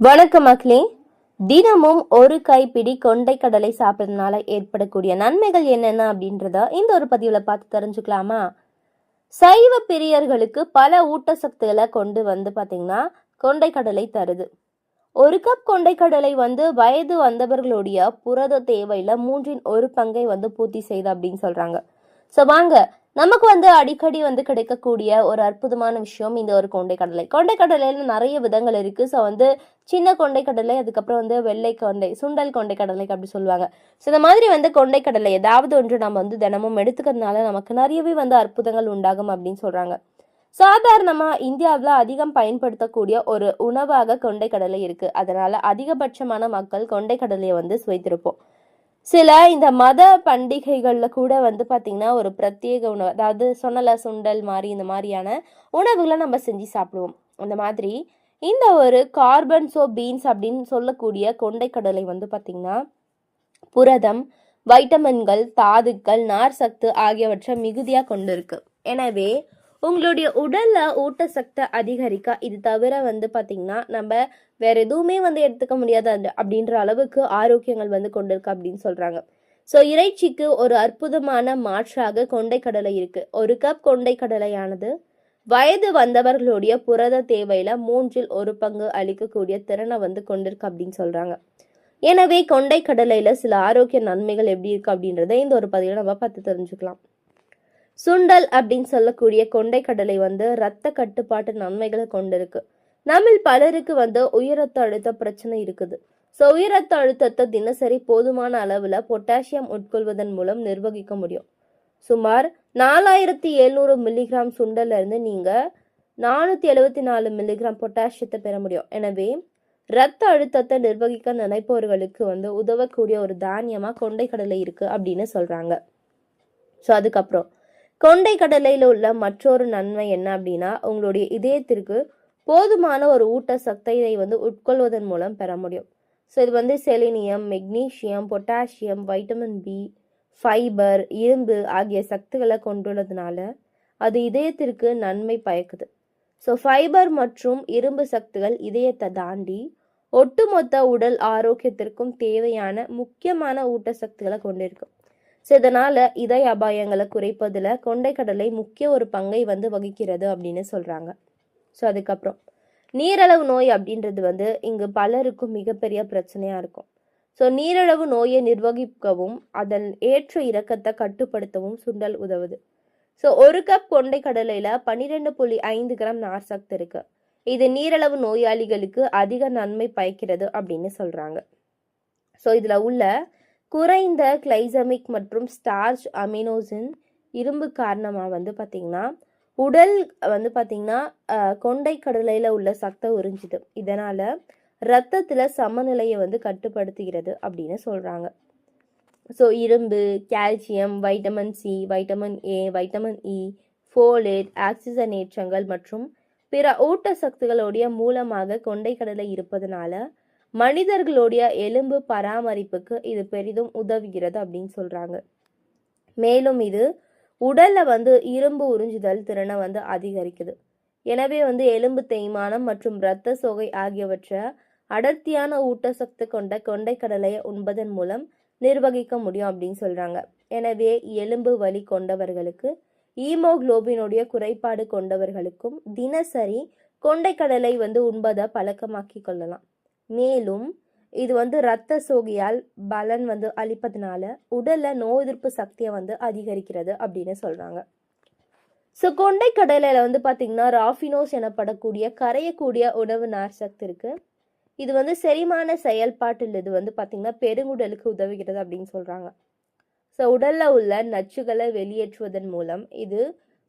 வணக்கம் மக்களே. தினமும் ஒரு கைப்பிடி கொண்டை கடலை சாப்பிட்றதுனால ஏற்படக்கூடிய நன்மைகள் என்னென்ன அப்படின்றத இந்த ஒரு பதிவில் பார்த்து தெரிஞ்சுக்கலாமா? சைவ பிரியர்களுக்கு பல ஊட்டசத்துக்களை கொண்டு வந்து பார்த்தீங்கன்னா கொண்டை கடலை தருது. ஒரு கப் கொண்டை கடலை வந்து வயது வந்தவர்களுடைய புரத தேவையில் மூன்றின் ஒரு பங்கை வந்து பூர்த்தி செய்யுது அப்படின்னு சொல்கிறாங்க ஸோ வாங்க நமக்கு வந்து அடிக்கடி வந்து கிடைக்கக்கூடிய ஒரு அற்புதமான விஷயம் இந்த ஒரு கொண்டை கடலை கொண்டை கடலையில் நிறைய விதங்கள் இருக்கு. ஸோ வந்து சின்ன கொண்டை கடலை அதுக்கப்புறம் வந்து வெள்ளை கொண்டை சுண்டல் கொண்டை கடலை அப்படி சொல்லுவாங்க. ஸோ இந்த மாதிரி வந்து கொண்டை கடலை ஏதாவது ஒன்று நம்ம வந்து தினமும் எடுத்துக்கிறதுனால நமக்கு நிறையவே வந்து அற்புதங்கள் உண்டாகும் அப்படின்னு சொல்றாங்க. சாதாரணமாக இந்தியாவில் அதிகம் பயன்படுத்தக்கூடிய ஒரு உணவாக கொண்டை கடலை இருக்கு. அதனால அதிகபட்சமான மக்கள் கொண்டை கடலையை வந்து சுவைத்திருப்போம். சில இந்த மத பண்டிகைகளில் கூட வந்து பார்த்திங்கன்னா ஒரு பிரத்யேக உணவு அதாவது சொன்னல சுண்டல் மாதிரி இந்த மாதிரியான உணவுகளை நம்ம செஞ்சு சாப்பிடுவோம். அந்த மாதிரி இந்த ஒரு கார்பன்சோ பீன்ஸ் அப்படின்னு சொல்லக்கூடிய கொண்டைக்கடலை வந்து பார்த்திங்கன்னா புரதம் வைட்டமின்கள் தாதுக்கள் நார் சத்து ஆகியவற்றை மிகுதியாக கொண்டிருக்கு. எனவே உங்களுடைய உடலில் ஊட்டச்சத்தை அதிகரிக்க? இது தவிர வந்து பார்த்திங்கன்னா நம்ம வேற எதுவுமே வந்து எடுத்துக்க முடியாது அப்படின்ற அளவுக்கு ஆரோக்கியங்கள் வந்து கொண்டிருக்கு அப்படின்னு சொல்றாங்க. ஸோ இறைச்சிக்கு ஒரு அற்புதமான மாற்றாக கொண்டைக்கடலை இருக்கு. ஒரு கப் கொண்டைக்கடலையானது வயது வந்தவர்களுடைய புரத தேவையில மூன்றில் ஒரு பங்கு அளிக்கக்கூடிய திறனை வந்து கொண்டிருக்கு அப்படின்னு சொல்றாங்க. எனவே கொண்டை கடலையில சில ஆரோக்கிய நன்மைகள் எப்படி இருக்கு அப்படின்றத இந்த ஒரு பதிவில் நம்ம பார்த்து தெரிஞ்சுக்கலாம். சுண்டல் அப்படின்னு சொல்லக்கூடிய கொண்டை கடலை வந்து ரத்த கட்டுப்பாட்டு நன்மைகளை கொண்டிருக்கு. நம்மில் பலருக்கு வந்து உயர் ரத்த அழுத்த பிரச்சனை இருக்குது. ஸோ உயர் ரத்த அழுத்தத்தை தினசரி போதுமான அளவில் பொட்டாசியம் உட்கொள்வதன் மூலம் நிர்வகிக்க முடியும். சுமார் நாலாயிரத்தி எழுநூறு மில்லிகிராம் சுண்டல்ல நீங்கள் நானூற்றி எழுபத்தி நாலு மில்லிகிராம் பொட்டாசியத்தை பெற முடியும். எனவே ரத்த அழுத்தத்தை நிர்வகிக்க நினைப்பவர்களுக்கு வந்து உதவக்கூடிய ஒரு தானியமாக கொண்டை கடலை இருக்குது அப்படின்னு சொல்கிறாங்க ஸோ அதுக்கப்புறம் கொண்டை கடலையில் உள்ள மற்றொரு நன்மை என்ன அப்படின்னா உங்களுடைய இதயத்திற்கு போதுமான ஒரு ஊட்ட இதை வந்து உட்கொள்வதன் மூலம் பெற முடியும். ஸோ இது வந்து selenium magnesium potassium vitamin B fibre இரும்பு ஆகிய சத்துக்களை கொண்டுள்ளதுனால அது இதயத்திற்கு நன்மை பயக்குது. ஸோ ஃபைபர் மற்றும் இரும்பு சத்துகள் இதயத்தை தாண்டி ஒட்டுமொத்த உடல் ஆரோக்கியத்திற்கும் தேவையான முக்கியமான ஊட்டசத்துக்களை கொண்டிருக்கும். ஸோ இதனால் இதய அபாயங்களை குறைப்பதில் கொண்டைக்கடலை முக்கிய ஒரு பங்கை வந்து வகிக்கிறது அப்படின்னு சொல்கிறாங்க ஸோ அதுக்கப்புறம். நீரளவு நோய் அப்படின்றது வந்து இங்கு பலருக்கும் மிகப்பெரிய பிரச்சனையாக இருக்கும். ஸோ நீரளவு நோயை நிர்வகிக்கவும் அதன் ஏற்ற இறக்கத்தை கட்டுப்படுத்தவும் சுண்டல் உதவுது. ஸோ ஒரு கப் கொண்டை கடலையில் பன்னிரெண்டு புள்ளி ஐந்து கிராம் நார் இருக்குது இருக்கு. இது நீரளவு நோயாளிகளுக்கு அதிக நன்மை பயக்கிறது அப்படின்னு சொல்கிறாங்க ஸோ இதில் உள்ள குறைந்த கிளைசமிக் மற்றும் ஸ்டார்ச் அமினோசின் இரும்பு காரணமாக வந்து பார்த்திங்கன்னா உடல் வந்து பார்த்திங்கன்னா கொண்டை கடலையில் உள்ள சத்தை உறிஞ்சிது. இதனால் ரத்தத்தில் சமநிலையை வந்து கட்டுப்படுத்துகிறது அப்படின்னு சொல்கிறாங்க ஸோ இரும்பு calcium vitamin C vitamin A vitamin E folate ஆக்சிஜனேற்றங்கள் மற்றும் பிற ஊட்டசத்துகளுடைய மூலமாக கொண்டை கடலை இருப்பதனால மனிதர்களுடைய எலும்பு பராமரிப்புக்கு இது பெரிதும் உதவுகிறது அப்படின்னு சொல்கிறாங்க மேலும் இது உடலில் வந்து இரும்பு உறிஞ்சுதல் திறனை வந்து அதிகரிக்குது. எனவே வந்து எலும்பு தேய்மானம் மற்றும் இரத்த சோகை ஆகியவற்றை அடர்த்தியான ஊட்டசத்து கொண்ட கொண்டைக்கடலையை உண்பதன் மூலம் நிர்வகிக்க முடியும் அப்படின்னு சொல்கிறாங்க எனவே எலும்பு வலி கொண்டவர்களுக்கு ஈமோகுளோபினுடைய குறைபாடு கொண்டவர்களுக்கும் தினசரி கொண்டைக்கடலை வந்து உண்பதை பழக்கமாக்கி கொள்ளலாம். மேலும் இது வந்து இரத்த சோகையால் பலன் வந்து அளிப்பதனால உடல்ல நோய் எதிர்ப்பு சக்தியை வந்து அதிகரிக்கிறது அப்படின்னு சொல்றாங்க. ஸோ கொண்டை கடலையில் வந்து பார்த்திங்கன்னா ராஃபினோஸ் எனப்படக்கூடிய கரையக்கூடிய உணவு நார் சக்தி இருக்கு. இது வந்து செரிமான செயல்பாட்டில் இது வந்து பார்த்திங்கன்னா பெருங்குடலுக்கு உதவுகிறது அப்படின்னு சொல்றாங்க. ஸோ உடல்ல உள்ள நச்சுகளை வெளியேற்றுவதன் மூலம் இது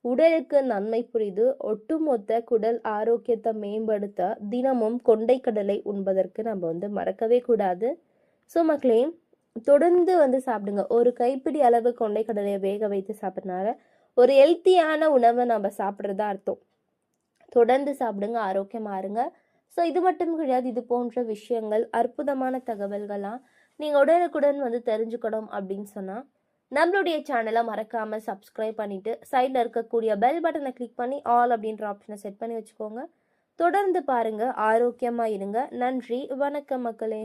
உடலுக்கு நன்மை புரிது ஒட்டுமொத்த குடல் ஆரோக்கியத்தை மேம்படுத்த தினமும் கொண்டைக்கடலை உண்பதற்கு நம்ம வந்து மறக்கவே கூடாது. ஸோ மக்களே தொடர்ந்து வந்து சாப்பிடுங்க. ஒரு கைப்பிடி அளவு கொண்டைக்கடலையை வேக வைத்து சாப்பிட்றனால ஒரு ஹெல்த்தியான உணவை நம்ம சாப்பிட்றதா அர்த்தம். தொடர்ந்து சாப்பிடுங்க ஆரோக்கியமாக இருங்க. ஸோ இது மட்டும் கிடையாது. இது போன்ற விஷயங்கள் அற்புதமான தகவல்கள்லாம் நீங்கள் உடனுக்குடன் வந்து தெரிஞ்சுக்கணும் அப்படின்னு சொன்னால் நம்மளுடைய சேனலை மறக்காமல் சப்ஸ்கிரைப் பண்ணிவிட்டு சைடில் இருக்கக்கூடிய பெல் பட்டனை கிளிக் பண்ணி ஆல் அப்படின்ற ஆப்ஷனை செட் பண்ணி வச்சுக்கோங்க. தொடர்ந்து பாருங்கள் ஆரோக்கியமாக இருங்க. நன்றி. வணக்கம் மக்களே.